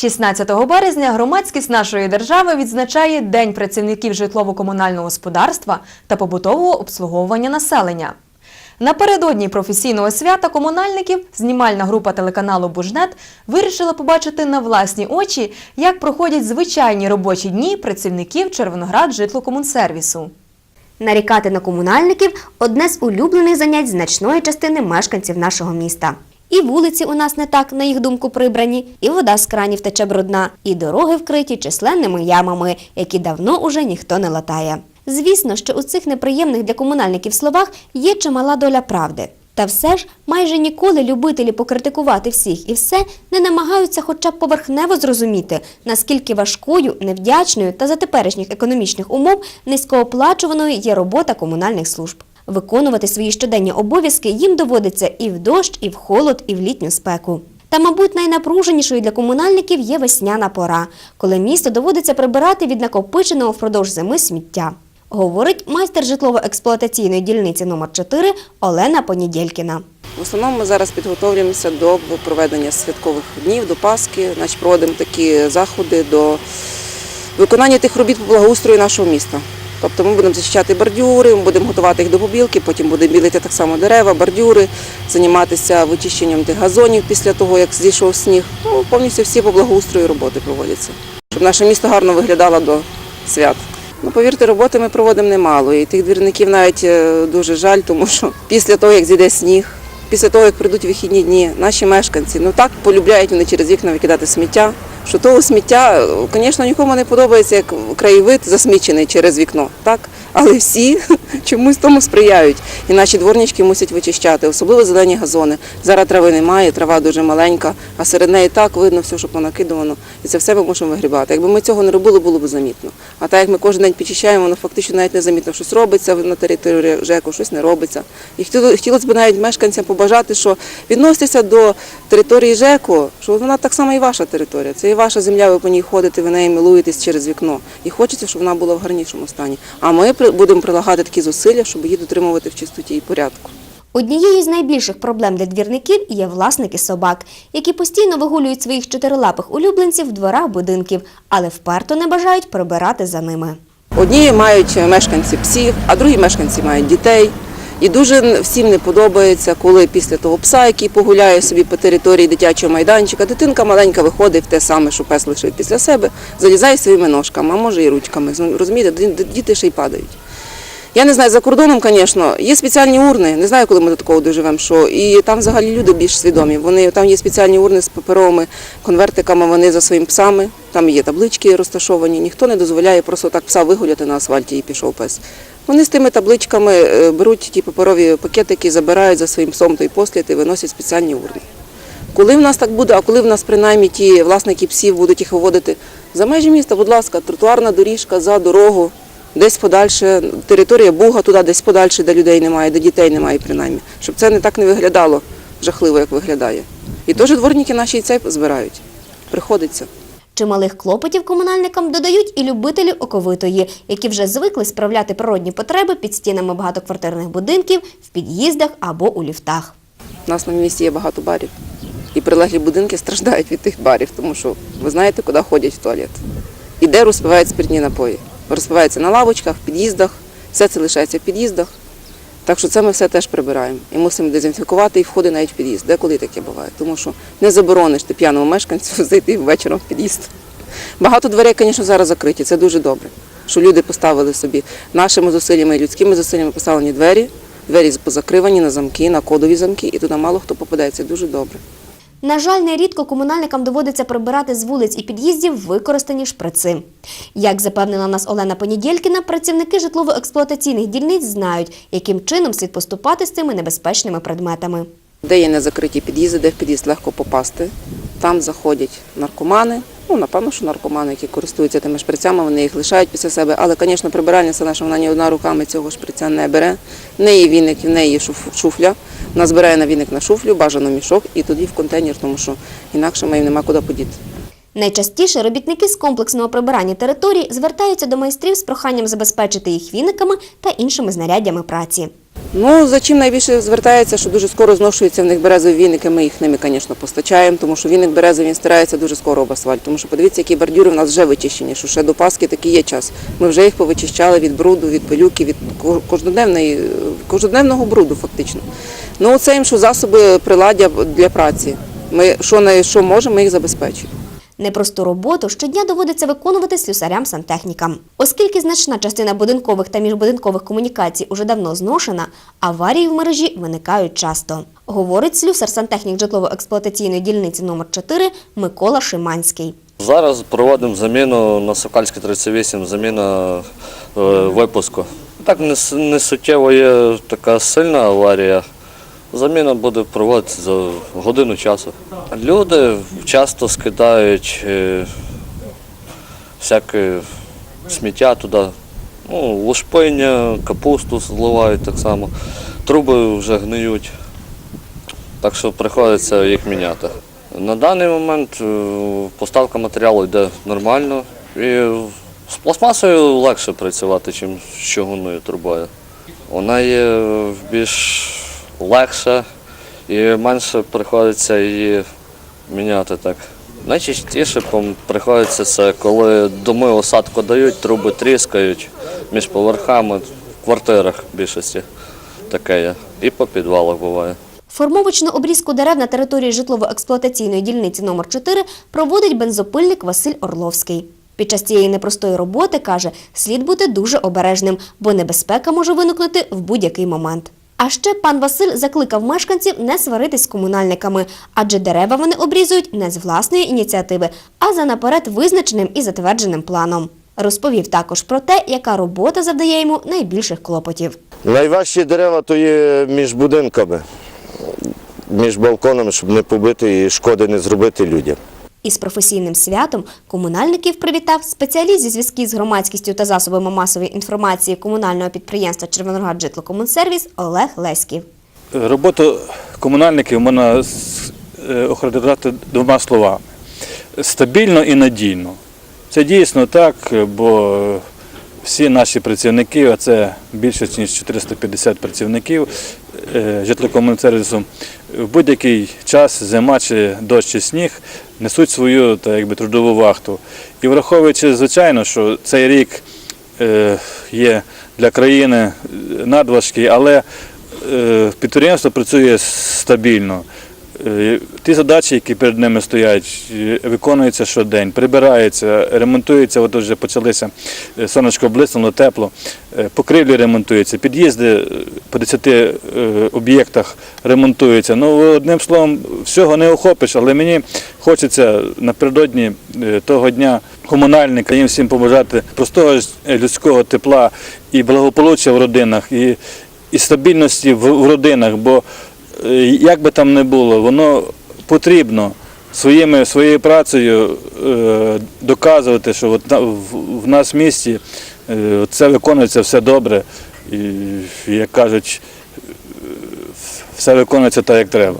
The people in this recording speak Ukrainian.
16 березня громадськість нашої держави відзначає День працівників житлово-комунального господарства та побутового обслуговування населення. Напередодні професійного свята комунальників знімальна група телеканалу Бужнет вирішила побачити на власні очі, як проходять звичайні робочі дні працівників Червоноград житлокомунсервісу. Нарікати на комунальників одне з улюблених занять значної частини мешканців нашого міста. І вулиці у нас не так, на їх думку, прибрані, і вода з кранів тече брудна, і дороги вкриті численними ямами, які давно уже ніхто не латає. Звісно, що у цих неприємних для комунальників словах є чимала доля правди. Та все ж майже ніколи любителі покритикувати всіх і все не намагаються хоча б поверхнево зрозуміти, наскільки важкою, невдячною та за теперішніх економічних умов низькооплачуваною є робота комунальних служб. Виконувати свої щоденні обов'язки їм доводиться і в дощ, і в холод, і в літню спеку. Та, мабуть, найнапруженішою для комунальників є весняна пора, коли місто доводиться прибирати від накопиченого впродовж зими сміття. Говорить майстер житлово-експлуатаційної дільниці номер 4 Олена Понідєлькіна. В основному ми зараз підготовлюємося до проведення святкових днів, до Пасхи, значить проводимо такі заходи до виконання тих робіт по благоустрою нашого міста. Тобто ми будемо зачищати бордюри, ми будемо готувати їх до побілки, потім будемо білити так само дерева, бордюри, займатися вичищенням тих газонів після того, як зійшов сніг. Ну, повністю всі по благоустрою роботи проводяться, щоб наше місто гарно виглядало до свят. Ну, повірте, роботи ми проводимо немало. І тих двірників навіть е, дуже жаль, тому що після того, як зійде сніг, після того, як прийдуть вихідні дні, наші мешканці ну так полюбляють вони через вікна викидати сміття. Що того сміття, звісно, нікому не подобається, як краєвид засмічений через вікно, так? Але всі чомусь тому сприяють. І наші дворнички мусять вичищати, особливо зелені газони. Зараз трави немає, трава дуже маленька, а серед неї так видно все, що понакидувано. І це все ми можемо вигрібати. Якби ми цього не робили, було б замітно. А так як ми кожен день підчищаємо, воно фактично навіть не замітно, щось робиться на території ЖЕКу, щось не робиться. І хотілося б навіть мешканцям побажати, що відноситеся до території ЖЕКу, що вона так само і ваша територія. Це і ваша земля, ви по ній ходите, ви нею милуєтесь через вікно. І хочеться, щоб вона була в гарнішому стані. А ми будемо прилагати такі зусилля, щоб її дотримувати в чистоті і порядку. Однією з найбільших проблем для двірників є власники собак, які постійно вигулюють своїх чотирилапих улюбленців в дворах будинків, але вперто не бажають прибирати за ними. Одні мають мешканці псів, а другі мешканці мають дітей. І дуже всім не подобається, коли після того пса, який погуляє собі по території дитячого майданчика, дитинка маленька виходить в те саме, що пес лишив після себе, залізає своїми ножками, а може і ручками. Розумієте, діти ще й падають. Я не знаю, за кордоном, звісно, є спеціальні урни. Не знаю, коли ми до такого доживемо, що і там взагалі люди більш свідомі. Вони там є спеціальні урни з паперовими конвертиками. Вони за своїми псами. Там є таблички розташовані. Ніхто не дозволяє просто так пса вигуляти на асфальті і пішов пес. Вони з тими табличками е, беруть ті паперові пакетики, забирають за своїм псом той послід і виносять спеціальні урни. Коли в нас так буде, а коли в нас принаймні ті власники псів будуть їх виводити за межі міста, будь ласка, тротуарна доріжка за дорогу, десь подальше, територія Буга туди, десь подальше, де людей немає, де дітей немає принаймні, щоб це не так не виглядало жахливо, як виглядає. І теж дворники наші і цей збирають. Приходиться. Чималих клопотів комунальникам додають і любителі оковитої, які вже звикли справляти природні потреби під стінами багатоквартирних будинків, в під'їздах або у ліфтах. У нас на місці є багато барів. І прилеглі будинки страждають від тих барів, тому що ви знаєте, куди ходять в туалет. І де розпивають спиртні напої. Розпивається на лавочках, в під'їздах, все це лишається в під'їздах. Так що це ми все теж прибираємо. І мусимо дезінфікувати і входи навіть в під'їзд. Деколи таке буває. Тому що не заборониш ти п'яному мешканцю зайти ввечері в під'їзд. Багато дверей, звісно, зараз закриті. Це дуже добре. Що люди поставили собі нашими зусиллями і людськими зусиллями поставлені двері, двері позакривані на замки, на кодові замки, і туди мало хто попадається. Дуже добре. На жаль, нерідко комунальникам доводиться прибирати з вулиць і під'їздів використані шприци. Як запевнила нас Олена Понідєлькіна, працівники житлово-експлуатаційних дільниць знають, яким чином слід поступати з цими небезпечними предметами. Де є незакриті під'їзди, де в під'їзд легко попасти. Там заходять наркомани. Ну, напевно, що наркомани, які користуються тими шприцями, вони їх лишають після себе. Але, звісно, прибиральниця наша вона ні одна руками цього шприця не бере. В неї віник, в неї шуф- шуфля. Вона збирає на віник на шуфлю, бажано мішок і тоді в контейнер, тому що інакше ми їм нема куди подіти. Найчастіше робітники з комплексного прибирання територій звертаються до майстрів з проханням забезпечити їх віниками та іншими знаряддями праці. Ну, за чим найбільше звертається, що дуже скоро зношуються в них березові віники. Ми їх ними, звісно, постачаємо, тому що віник березовий він стирається дуже скоро об асфальт. Тому що подивіться, які бордюри в нас вже вичищені, що ще до Пасхи такий є час. Ми вже їх повичищали від бруду, від пилюки, від ко- кожноденної, кожноденного бруду, фактично. Ну, це їм, що засоби приладдя для праці. Ми що не що можемо, ми їх забезпечуємо. Непросту роботу щодня доводиться виконувати слюсарям-сантехнікам. Оскільки значна частина будинкових та міжбудинкових комунікацій уже давно зношена, аварії в мережі виникають часто. Говорить слюсар-сантехнік житлово-експлуатаційної дільниці номер 4 Микола Шиманський. Зараз проводимо заміну на Сокальській 38, заміна е, випуску. Так не суттєво є така сильна аварія. Заміна буде проводитися за годину часу. Люди часто скидають е, всяке сміття туди. Ну, лушпиння, капусту зливають так само. Труби вже гниють. Так що приходиться їх міняти. На даний момент е, поставка матеріалу йде нормально. І з пластмасою легше працювати, ніж з чугунною трубою. Вона є більш легша і менше приходиться її міняти так. Найчастіше приходиться це, коли доми осадку дають, труби тріскають між поверхами, в квартирах більшості таке є. І по підвалах буває. Формовочну обрізку дерев на території житлово-експлуатаційної дільниці номер 4 проводить бензопильник Василь Орловський. Під час цієї непростої роботи, каже, слід бути дуже обережним, бо небезпека може виникнути в будь-який момент. А ще пан Василь закликав мешканців не сваритись з комунальниками, адже дерева вони обрізують не з власної ініціативи, а за наперед визначеним і затвердженим планом. Розповів також про те, яка робота завдає йому найбільших клопотів. Найважчі дерева то є між будинками, між балконами, щоб не побити і шкоди не зробити людям. Із професійним святом комунальників привітав спеціаліст зі зв'язків з громадськістю та засобами масової інформації комунального підприємства Червоноград Житлокомунсервіс Олег Леськів. Роботу комунальників можна е, охарактеризувати двома словами: стабільно і надійно. Це дійсно так, бо всі наші працівники, а це більше ніж 450 працівників е, житлокомунсервісу, в будь-який час, зима чи дощ чи сніг, несуть свою та якби, трудову вахту. І враховуючи, звичайно, що цей рік е, є для країни надважкий, але е, підприємство працює стабільно. Е, Ті задачі, які перед ними стоять, е, виконуються щодень, прибираються, ремонтуються, от вже почалися, е, сонечко блиснуло, тепло, покрівлі ремонтуються, під'їзди по 10 е, об'єктах ремонтуються. Ну, одним словом, всього не охопиш, але мені хочеться напередодні того дня комунальника їм всім побажати простого людського тепла і благополуччя в родинах, і, і стабільності в, в родинах, бо як би там не було, воно потрібно своїми, своєю працею е, доказувати, що от в, в нас в місті е, це виконується все добре, і, як кажуть, е, все виконується так, як треба.